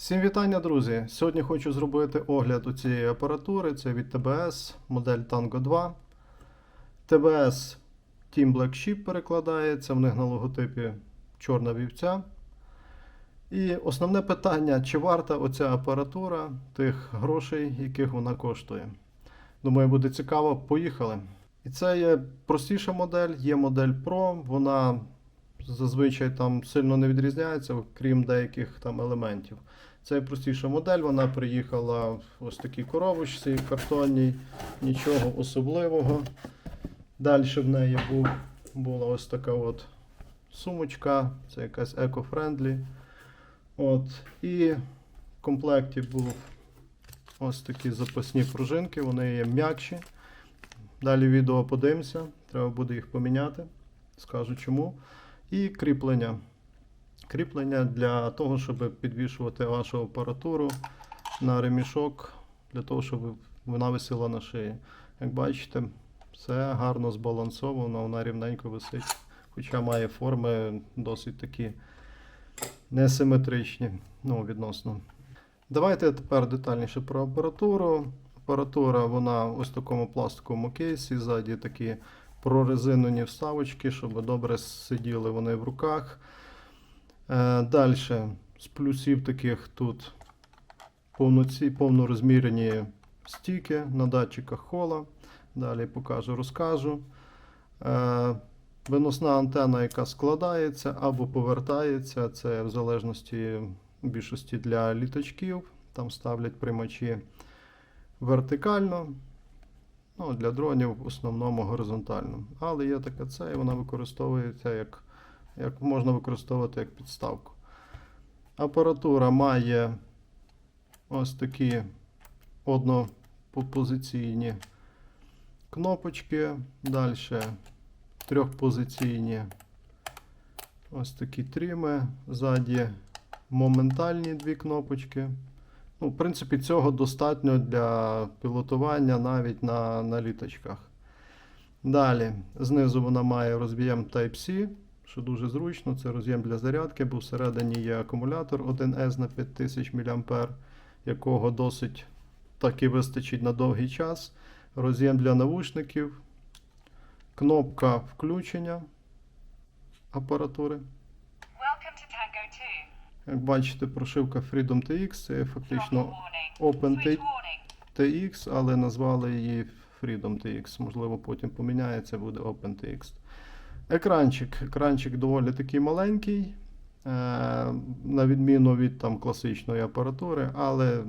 Всім вітання, друзі! Сьогодні хочу зробити огляд у цієї апаратури. Це від TBS, модель Tango 2. TBS Team Black Sheep перекладається, в них на логотипі чорна вівця. І основне питання, чи варта оця апаратура тих грошей, яких вона коштує. Думаю, буде цікаво. Поїхали. І це є простіша модель, є модель Pro, вона зазвичай там сильно не відрізняється, крім деяких там елементів. Це простіша модель, вона приїхала в ось такій коробочці картонній, нічого особливого. Далі в неї був, була ось така от сумочка, це якась еко-френдлі. От. І в комплекті був ось такі запасні пружинки, вони є м'якші. Далі відео подивимося, треба буде їх поміняти. Скажу чому. І кріплення. Кріплення для того, щоб підвішувати вашу апаратуру на ремішок, для того, щоб вона висіла на шиї. Як бачите, все гарно збалансовано, вона рівненько висить. Хоча має форми досить такі несиметричні, ну, відносно. Давайте тепер детальніше про апаратуру. Апаратура вона ось в такому пластиковому кейсі, ззаді такі прорезинені вставочки, щоб добре сиділи вони в руках. Е, Далі з плюсів таких тут повноці, повнорозмірені стіки на датчиках хола. Далі покажу, розкажу. Е, Виносна антена, яка складається або повертається, це в залежності в більшості для літачків. Там ставлять приймачі вертикально. Ну, для дронів в основному горизонтально. Але є така це, і вона використовується як, як можна використовувати як підставку. Апаратура має ось такі однопозиційні кнопочки. Далі трьохпозиційні ось такі тріми. Ззаді моментальні дві кнопочки. Ну, в принципі, цього достатньо для пілотування навіть на, на літачках. Далі, знизу вона має роз'єм Type-C, що дуже зручно. Це роз'єм для зарядки, бо всередині є акумулятор 1С на 5000 мА, якого досить таки вистачить на довгий час. Роз'єм для навушників, кнопка включення апаратури. Welcome to Tango 2. Як бачите, прошивка Freedom TX це фактично Throttle warning. Open Switch T- warning. TX, але назвали її Freedom TX. Можливо, потім поміняється, буде OpenTX. Екранчик. Екранчик доволі такий маленький, е, на відміну від там, класичної апаратури, але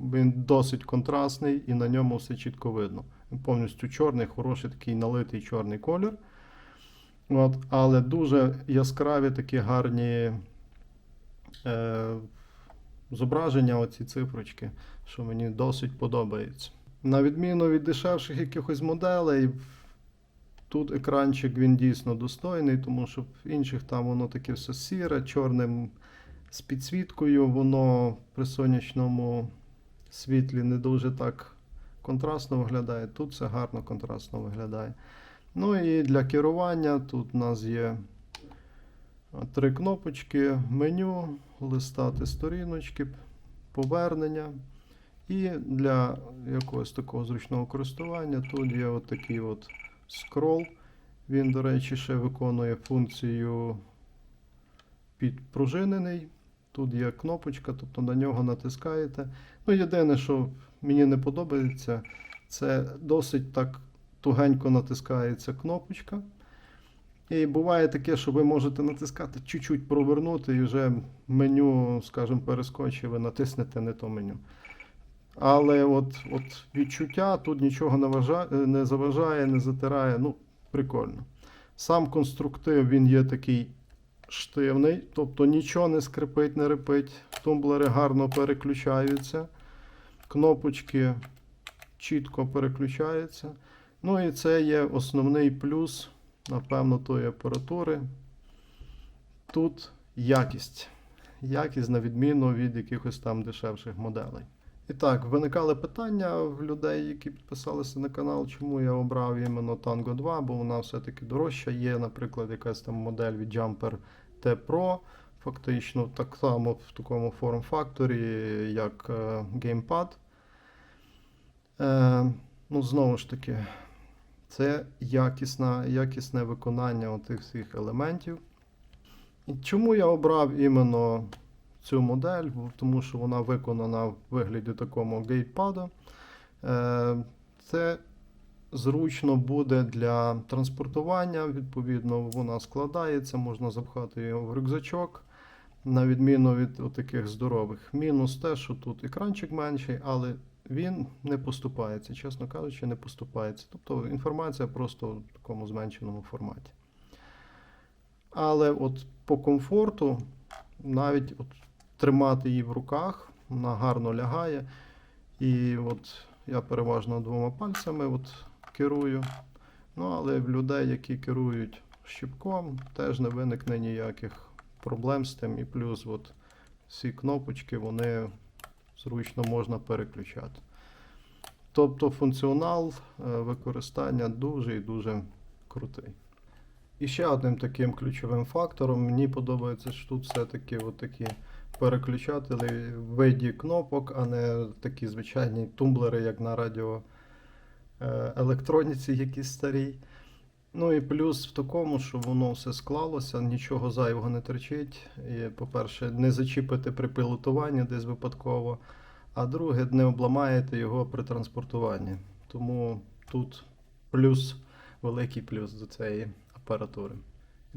він досить контрастний і на ньому все чітко видно. Він повністю чорний, хороший такий налитий чорний колір. От, але дуже яскраві такі гарні е, зображення, оці цифрочки, що мені досить подобається. На відміну від дешевших якихось моделей, тут екранчик він дійсно достойний, тому що в інших там воно таке все сіре, чорним з підсвіткою, воно при сонячному світлі не дуже так контрастно виглядає. Тут все гарно контрастно виглядає. Ну і для керування тут у нас є три кнопочки: меню, листати сторіночки, повернення. І для якогось такого зручного користування тут є от такий от скрол. Він, до речі, ще виконує функцію підпружинений. Тут є кнопочка, тобто на нього натискаєте. Ну, єдине, що мені не подобається, це досить так тугенько натискається кнопочка. І буває таке, що ви можете натискати, чуть-чуть провернути, і вже меню, скажімо, перескочить, ви натиснете не то меню. Але от, от відчуття тут нічого не, вважає, не заважає, не затирає. Ну, прикольно. Сам конструктив він є такий штивний, тобто нічого не скрипить, не репить. Тумблери гарно переключаються. Кнопочки чітко переключаються. Ну і це є основний плюс, напевно, тої апаратури. Тут якість. Якість на відміну від якихось там дешевших моделей. І так, виникали питання в людей, які підписалися на канал, чому я обрав іменно Tango 2, бо вона все-таки дорожча. Є, наприклад, якась там модель від Jumper T Pro. фактично так само в такому форм-факторі, як е, геймпад. Е, ну, знову ж таки, це якісна, якісне виконання отих всіх елементів. І чому я обрав іменно цю модель? Тому що вона виконана в вигляді такому геймпада. Е, це зручно буде для транспортування. Відповідно, вона складається, можна запхати його в рюкзачок, на відміну від таких здорових. Мінус те, що тут екранчик менший, але він не поступається, чесно кажучи, не поступається. Тобто інформація просто в такому зменшеному форматі. Але от по комфорту, навіть от тримати її в руках, вона гарно лягає. І от я переважно двома пальцями от керую. Ну, але в людей, які керують щіпком, теж не виникне ніяких проблем з тим. І плюс от всі кнопочки, вони зручно можна переключати. Тобто функціонал е, використання дуже і дуже крутий. І ще одним таким ключовим фактором мені подобається, що тут все-таки такі переключателі в виді кнопок, а не такі звичайні тумблери, як на радіо е, електроніці, якісь старій. Ну і плюс в такому, що воно все склалося, нічого зайвого не терчить. І, по-перше, не зачіпити при пілотуванні десь випадково. А друге, не обламаєте його при транспортуванні. Тому тут плюс, великий плюс до цієї апаратури.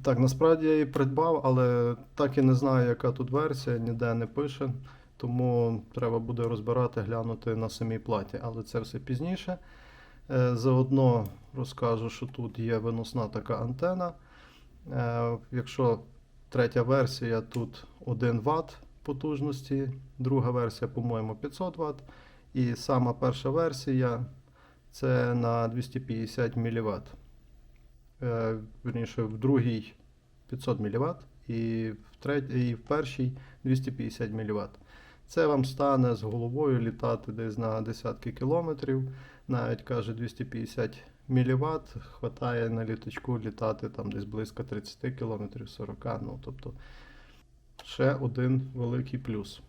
Так, насправді я її придбав, але так і не знаю, яка тут версія, ніде не пише. Тому треба буде розбирати, глянути на самій платі. Але це все пізніше. Е, Заодно розкажу, що тут є виносна така антена. Е, Якщо третя версія, тут 1 Вт потужності, друга версія, по-моєму, 500 Вт. І сама перша версія це на 250 мВт. Е, Вірніше, в другій 500 мВт і в, трет... і в першій 250 мВт. Це вам стане з головою літати десь на десятки кілометрів. Навіть каже 250 мВт, хватає на літачку літати там десь близько 30 км 40 Ну, тобто ще один великий плюс.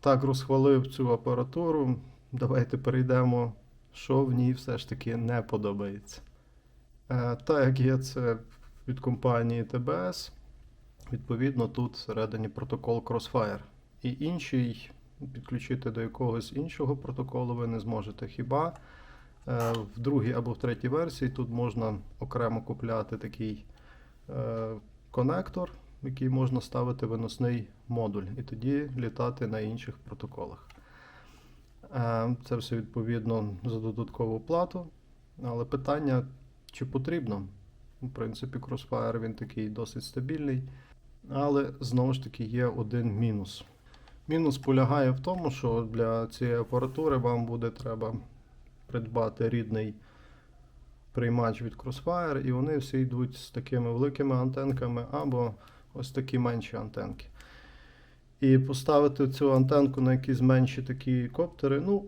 Так, розхвалив цю апаратуру. Давайте перейдемо, що в ній все ж таки не подобається. Е, так як є це від компанії TBS, відповідно тут всередині протокол Crossfire. І інший підключити до якогось іншого протоколу ви не зможете. Хіба е, в другій або в третій версії тут можна окремо купляти такий е, конектор, в який можна ставити виносний модуль, і тоді літати на інших протоколах. Це все відповідно за додаткову плату. Але питання, чи потрібно? В принципі, Crossfire він такий досить стабільний. Але знову ж таки є один мінус. Мінус полягає в тому, що для цієї апаратури вам буде треба придбати рідний приймач від Crossfire, і вони всі йдуть з такими великими антенками або ось такі менші антенки. І поставити цю антенку на якісь менші такі коптери, ну,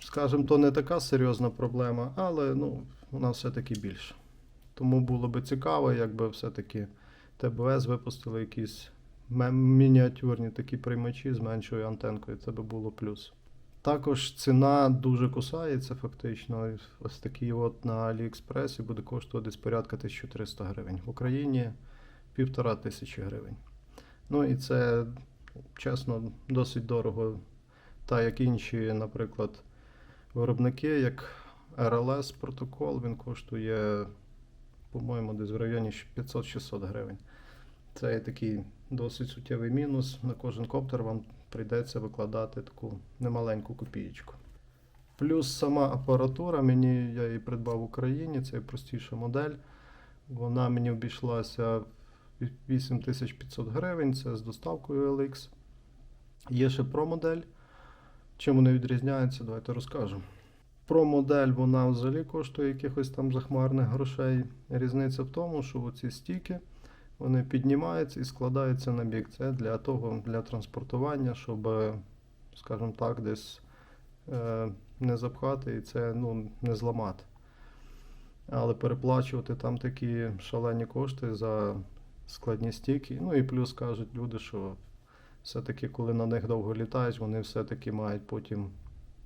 скажімо, то не така серйозна проблема, але ну, вона все-таки більша. Тому було би цікаво, якби все-таки ТБС випустили якісь мініатюрні такі приймачі з меншою антенкою, це би було плюс. Також ціна дуже кусається фактично. Ось такий от на Аліекспресі буде коштувати десь порядка 1300 гривень. В Україні півтора тисячі гривень. Ну і це, чесно, досить дорого. Та як інші, наприклад, виробники, як RLS протокол, він коштує, по-моєму, десь в районі 500-600 гривень. Це є такий досить суттєвий мінус. На кожен коптер вам прийдеться викладати таку немаленьку копієчку. Плюс сама апаратура, мені я її придбав в Україні, це простіша модель. Вона мені обійшлася в 8500 гривень, це з доставкою LX. Є ще Pro модель. Чим вони відрізняються, давайте розкажу. Pro модель вона взагалі коштує якихось там захмарних грошей. Різниця в тому, що оці стіки вони піднімаються і складаються на бік. Це для того, для транспортування, щоб, скажімо так, десь е, не запхати і це ну, не зламати. Але переплачувати там такі шалені кошти за складні стійки. Ну і плюс кажуть люди, що все-таки, коли на них довго літають, вони все-таки мають потім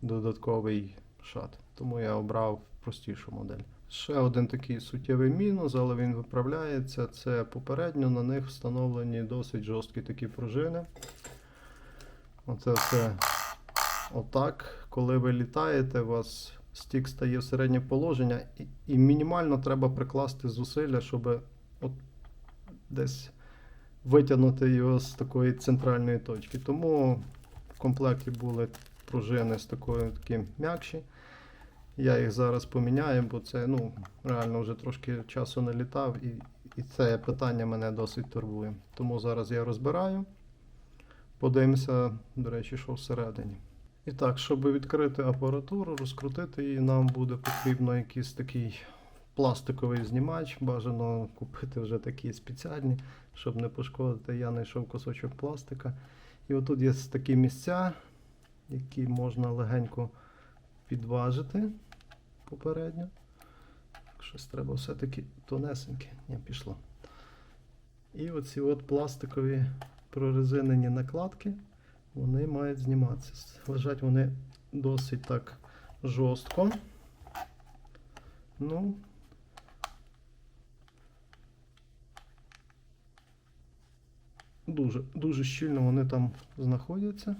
додатковий шат. Тому я обрав простішу модель. Ще один такий суттєвий мінус, але він виправляється. Це попередньо на них встановлені досить жорсткі такі пружини. Оце все отак. Коли ви літаєте, у вас стік стає в середнє положення, і, і мінімально треба прикласти зусилля, щоб от десь витягнути його з такої центральної точки. Тому в комплекті були пружини з такою таким м'якші. Я їх зараз поміняю, бо це ну, реально вже трошки часу не літав, і, і це питання мене досить турбує. Тому зараз я розбираю. Подивимося, до речі, що всередині. І так, щоб відкрити апаратуру, розкрутити її, нам буде потрібно якийсь такий пластиковий знімач. Бажано купити вже такі спеціальні, щоб не пошкодити. Я знайшов кусочок пластика. І отут є такі місця, які можна легенько підважити попередньо. Щось треба все-таки тонесеньке. Ні, пішло. І оці от пластикові прорезинені накладки, вони мають зніматися. Лежать вони досить так жорстко. Ну, дуже, дуже щільно вони там знаходяться.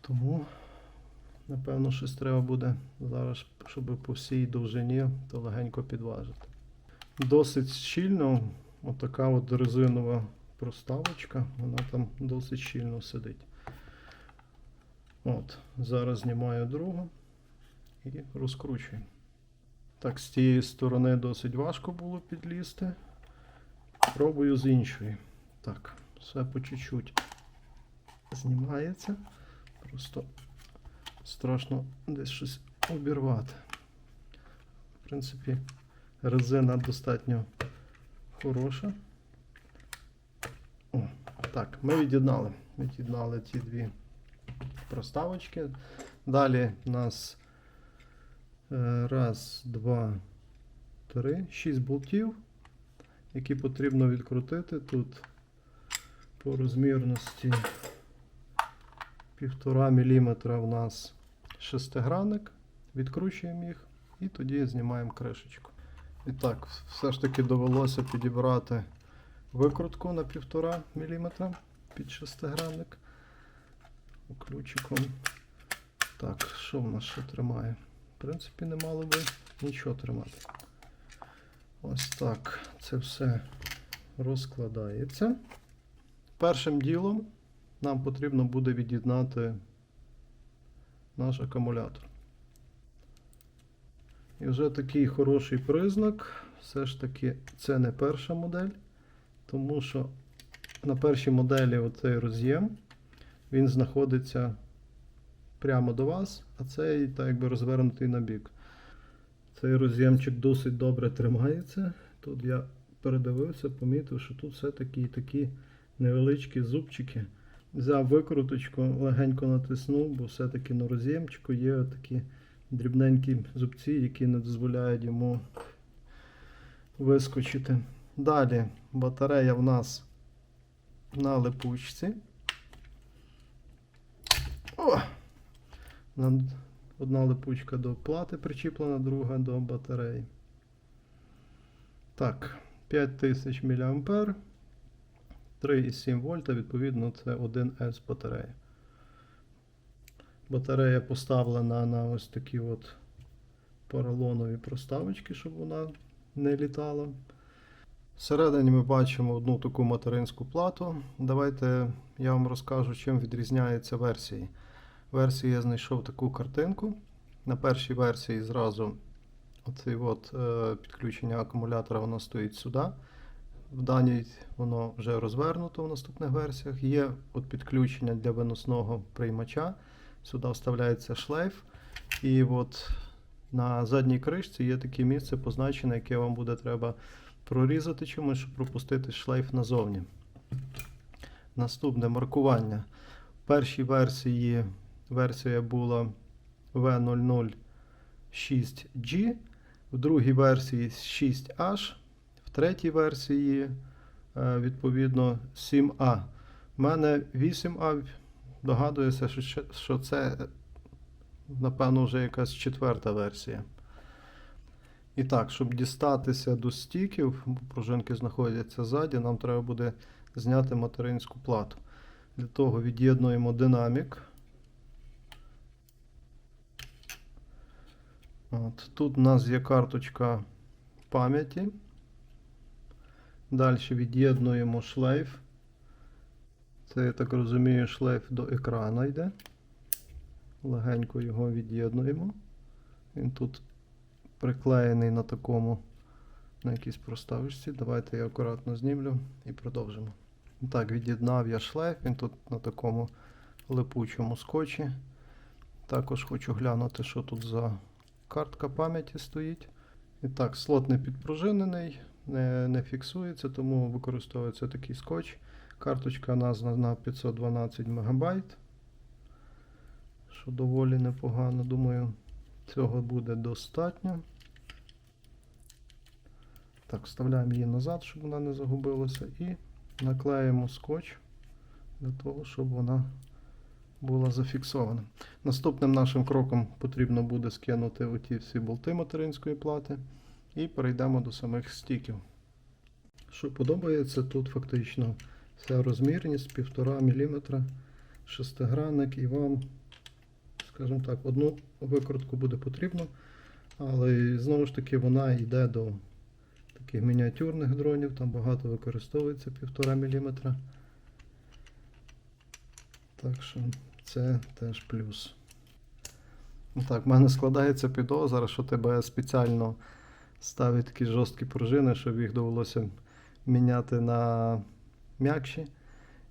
Тому, напевно, щось треба буде зараз, щоб по всій довжині то легенько підважити. Досить щільно, отака от резинова проставочка, вона там досить щільно сидить. От, зараз знімаю другу і розкручую. Так, з цієї сторони досить важко було підлізти. Пробую з іншої. Так, все по чуть-чуть знімається. Просто страшно десь щось обірвати. В принципі, резина достатньо хороша. О, так, ми від'єднали. Від'єднали ті дві проставочки. Далі у нас е, раз, два, три, шість болтів, які потрібно відкрутити. Тут по розмірності 1,5 мм у нас шестигранник. Відкручуємо їх і тоді знімаємо кришечку. І так, все ж таки довелося підібрати викрутку на 1,5 мм під шестигранник. Ключиком. Так, що в нас ще тримає? В принципі, не мало би нічого тримати. Ось так це все розкладається. Першим ділом нам потрібно буде від'єднати наш акумулятор. І вже такий хороший признак. Все ж таки, це не перша модель, тому що на першій моделі оцей роз'єм, він знаходиться прямо до вас, а цей так якби розвернутий на бік. Цей роз'ємчик досить добре тримається. Тут я передивився, помітив, що тут все-таки такі невеличкі зубчики. Взяв викруточку, легенько натиснув, бо все-таки на роз'ємчику є такі дрібненькі зубці, які не дозволяють йому вискочити. Далі батарея в нас на липучці. О! Одна липучка до плати причіплена, друга до батареї. Так, 5000 мА, 3,7 вольта, відповідно, це 1С батарея. Батарея поставлена на ось такі от поролонові проставочки, щоб вона не літала. Всередині ми бачимо одну таку материнську плату. Давайте я вам розкажу, чим відрізняються версії. Версії я знайшов таку картинку. На першій версії зразу оцей от, е, підключення акумулятора воно стоїть сюди. В даній воно вже розвернуто в наступних версіях. Є от підключення для виносного приймача. Сюди вставляється шлейф. І от на задній кришці є таке місце позначене, яке вам буде треба прорізати чимось, щоб пропустити шлейф назовні. Наступне маркування. В першій версії версія була V006G, в другій версії 6H, в третій версії е, відповідно 7А. У мене 8А, догадуюся, що, це, напевно, вже якась четверта версія. І так, щоб дістатися до стіків, пружинки знаходяться ззаді, нам треба буде зняти материнську плату. Для того від'єднуємо динамік. От, тут у нас є карточка пам'яті. Далі від'єднуємо шлейф. Це, я так розумію, шлейф до екрана йде. Легенько його від'єднуємо. Він тут приклеєний на такому, на якійсь проставочці. Давайте я акуратно знімлю і продовжимо. Так, від'єднав я шлейф, він тут на такому липучому скотчі. Також хочу глянути, що тут за картка пам'яті стоїть. І так, слот не підпружинений, не, не фіксується, тому використовується такий скотч. Карточка названа на 512 МБ, що доволі непогано. Думаю, цього буде достатньо. Так, вставляємо її назад, щоб вона не загубилася, і наклеїмо скотч для того, щоб вона була зафіксована. Наступним нашим кроком потрібно буде скинути оті всі болти материнської плати і перейдемо до самих стіків. Що подобається, тут фактично вся розмірність 1,5 мм, шестигранник і вам, скажімо так, одну викрутку буде потрібно, але знову ж таки вона йде до таких мініатюрних дронів, там багато використовується 1,5 мм. Так що це теж плюс. Ну Так, в мене складається підозра, що тебе спеціально ставить такі жорсткі пружини, щоб їх довелося міняти на м'якші.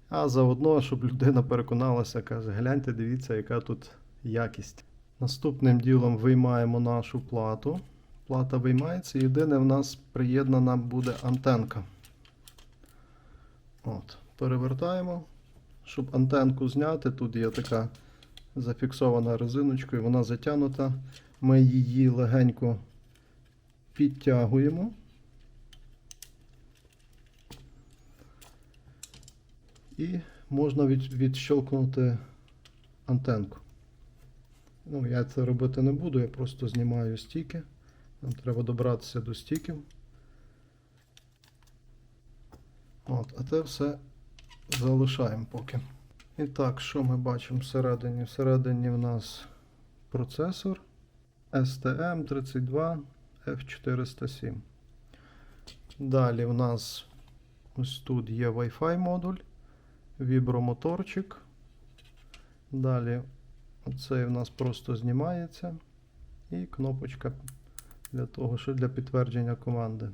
А заодно, щоб людина переконалася, каже, гляньте, дивіться, яка тут якість. Наступним ділом виймаємо нашу плату. Плата виймається, єдине в нас приєднана буде антенка. От, перевертаємо. Щоб антенку зняти, тут є така зафіксована резиночкою, вона затягнута. Ми її легенько підтягуємо. І можна від, відщелкнути антенку. Ну, я це робити не буду, я просто знімаю стіки. Нам треба добратися до стіків. От, а це все залишаємо поки. І так, що ми бачимо всередині? Всередині в нас процесор STM32F407. Далі в нас ось тут є Wi-Fi модуль, вібромоторчик. Далі оцей в нас просто знімається. І кнопочка для того, що для підтвердження команди.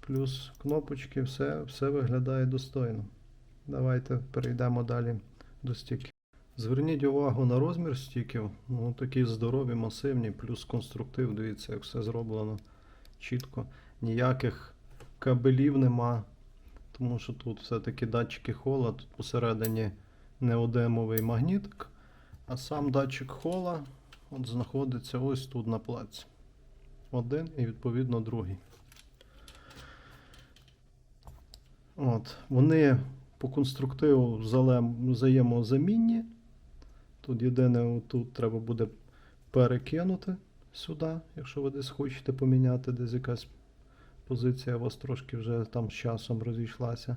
Плюс кнопочки, все, все виглядає достойно. Давайте перейдемо далі до стіків. Зверніть увагу на розмір стіків. Ну, такі здорові, масивні, плюс конструктив. Дивіться, як все зроблено чітко. Ніяких кабелів нема, тому що тут все-таки датчики хола, тут посередині неодемовий магнітик, а сам датчик хола от знаходиться ось тут на плаці. Один і відповідно другий. От, вони по конструктиву взаємозамінні. Тут єдине, тут треба буде перекинути сюди, якщо ви десь хочете поміняти, десь якась позиція у вас трошки вже там з часом розійшлася.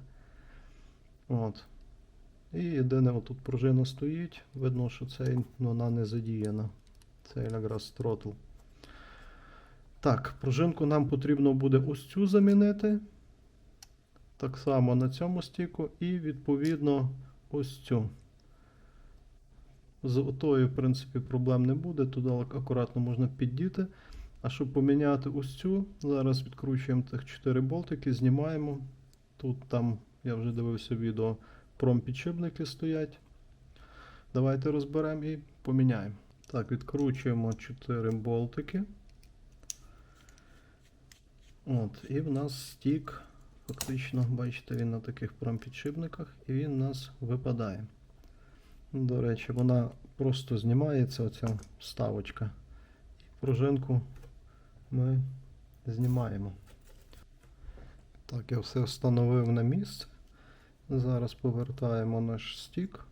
От. І єдине, отут пружина стоїть. Видно, що цей, ну, вона не задіяна. Це якраз тротл. Так, пружинку нам потрібно буде ось цю замінити. Так само на цьому стіку і відповідно ось цю. З отою, в принципі, проблем не буде. Туди акуратно можна піддіти. А щоб поміняти ось цю, зараз відкручуємо тих 4 болтики, знімаємо. Тут там, я вже дивився відео, промпідшипники стоять. Давайте розберемо і поміняємо. Так, відкручуємо 4 болтики. От, і в нас стік. Фактично, бачите, він на таких промпідшипниках і він у нас випадає. До речі, вона просто знімається, оця вставочка. Пружинку ми знімаємо. Так, я все встановив на місце. Зараз повертаємо наш стік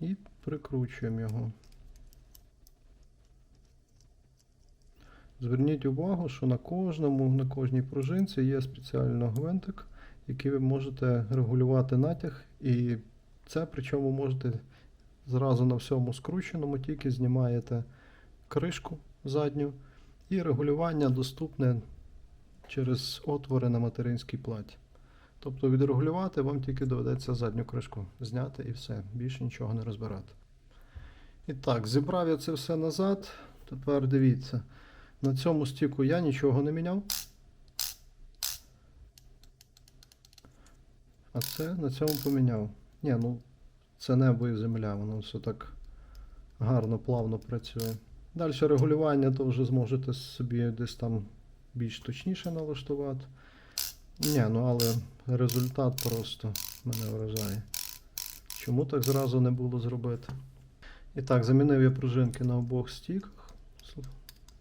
і прикручуємо його. Зверніть увагу, що на кожному, на кожній пружинці є спеціально гвинтик, який ви можете регулювати натяг, і це причому можете зразу на всьому скрученому, тільки знімаєте кришку задню, і регулювання доступне через отвори на материнській платі. Тобто відрегулювати вам тільки доведеться задню кришку зняти і все, більше нічого не розбирати. І так, зібрав я це все назад. Тепер дивіться, на цьому стіку я нічого не міняв. А це на цьому поміняв. Ні, ну це небо і земля, воно все так гарно, плавно працює. Далі регулювання то вже зможете собі десь там більш точніше налаштувати. Ні, ну але результат просто мене вражає. Чому так зразу не було зробити? І так, замінив я пружинки на обох стіках.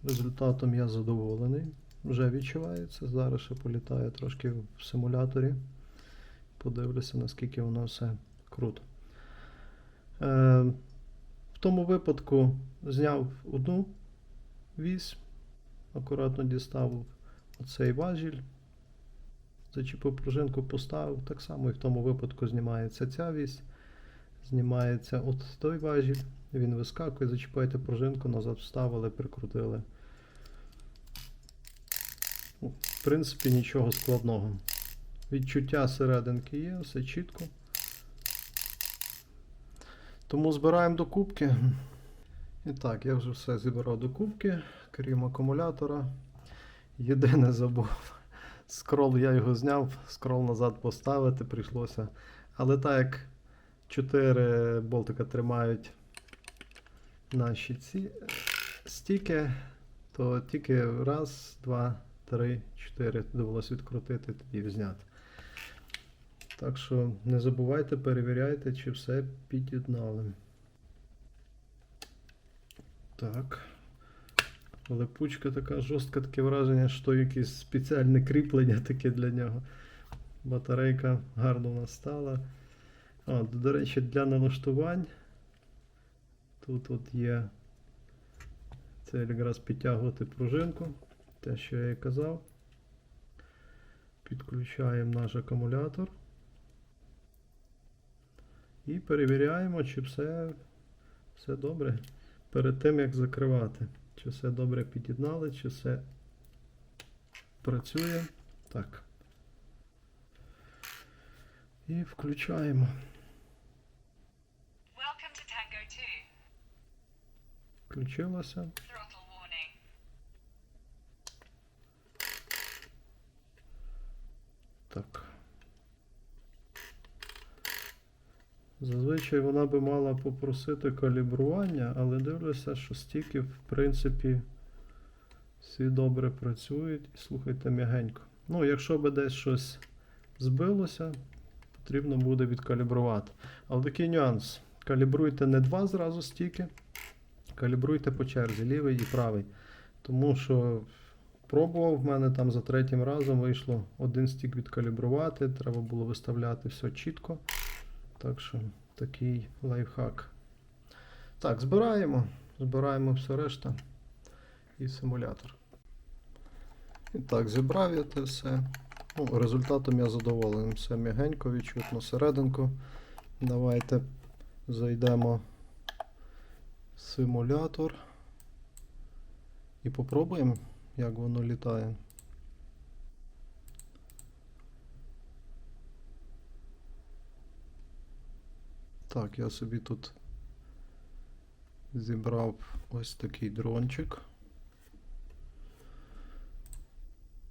Результатом я задоволений. Вже відчувається. Зараз ще політаю трошки в симуляторі. Подивлюся, наскільки воно все круто. Е, в тому випадку зняв одну вісь, акуратно дістав оцей важіль, зачепив пружинку, поставив. Так само і в тому випадку знімається ця вісь, знімається от той важіль, він вискакує, зачіпаєте пружинку, назад вставили, прикрутили. Ну, В принципі, нічого складного. Відчуття серединки є, все чітко. Тому збираємо до кубки. І так, я вже все зібрав до кубки, крім акумулятора. Єдине забув. Скрол я його зняв, скрол назад поставити прийшлося. Але так як 4 болтика тримають наші ці стіки, то тільки раз, два, три, чотири довелося відкрутити тоді зняти. Так що не забувайте, перевіряйте, чи все під'єднали. Так. Липучка така жорстка, таке враження, що якесь спеціальне кріплення таке для нього. Батарейка гарно у нас стала. А, до речі, для налаштувань. Тут от є це якраз підтягувати пружинку. Те, що я і казав. Підключаємо наш акумулятор. І перевіряємо, чи все, все добре перед тим, як закривати. Чи все добре під'єднали, чи все працює. Так. І включаємо. Welcome to Tango 2. Включилося. Так. Зазвичай вона би мала попросити калібрування, але дивлюся, що стіки, в принципі, всі добре працюють і слухайте м'ягенько. Ну, якщо би десь щось збилося, потрібно буде відкалібрувати. Але такий нюанс. Калібруйте не два зразу стіки, калібруйте по черзі, лівий і правий. Тому що пробував, в мене там за третім разом вийшло один стік відкалібрувати, треба було виставляти все чітко. Так що такий лайфхак. Так, збираємо. Збираємо все решта і симулятор. І так, зібрав я це все. Ну, результатом я задоволений. Все м'ягенько, відчутно серединку. Давайте зайдемо в симулятор і попробуємо, як воно літає. Так, я собі тут зібрав ось такий дрончик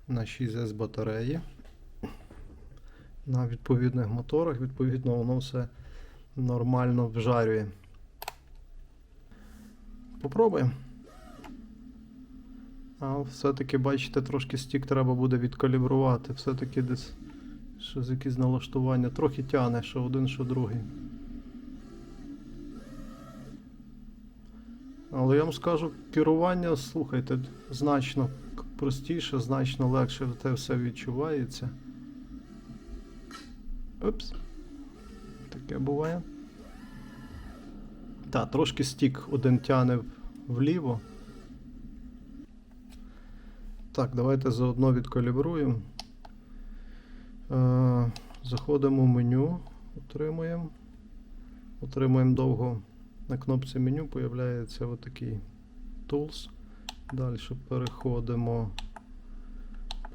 на 6S батареї. На відповідних моторах, відповідно, воно все нормально вжарює. Попробуємо. А все-таки, бачите, трошки стік треба буде відкалібрувати. Все-таки десь щось якісь налаштування. Трохи тягне, що один, що другий. Але я вам скажу, керування, слухайте, значно простіше, значно легше те все відчувається. Упс. Таке буває. Так, трошки стік один тяне вліво. Так, давайте заодно відкалібруємо. Е, заходимо в меню, отримуємо. Отримуємо довго на кнопці меню, появляється отакий Tools. Далі переходимо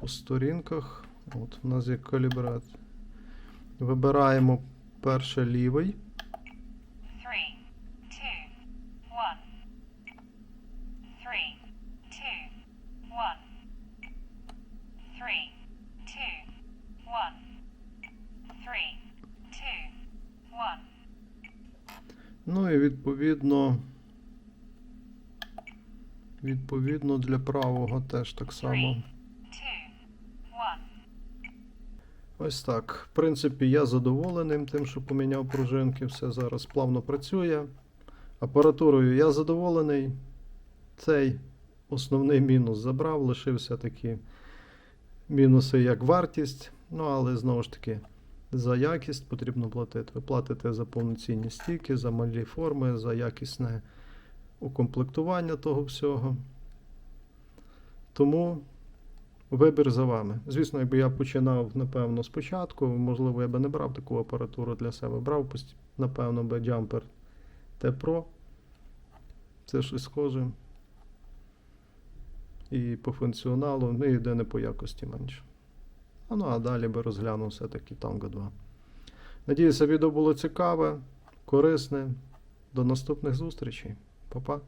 по сторінках. От, у нас є калібрат. Вибираємо перше лівий. Ну і відповідно. Відповідно для правого теж так само. Ось так. В принципі, я задоволений тим, що поміняв пружинки, все зараз плавно працює. Апаратурою я задоволений. Цей основний мінус забрав, лишився такі мінуси, як вартість. Ну, але знову ж таки, за якість потрібно платити. Ви платите за повноцінні стіки, за малі форми, за якісне укомплектування того всього. Тому Вибір за вами. Звісно, якби я починав, напевно, спочатку, можливо, я би не брав таку апаратуру для себе. Брав, напевно, би Jumper T Pro. Це щось схоже. І по функціоналу, ну і єдине по якості менше. Ну а далі би розглянув все-таки танго 2. Надіюся, відео було цікаве, корисне. До наступних зустрічей. Па-па.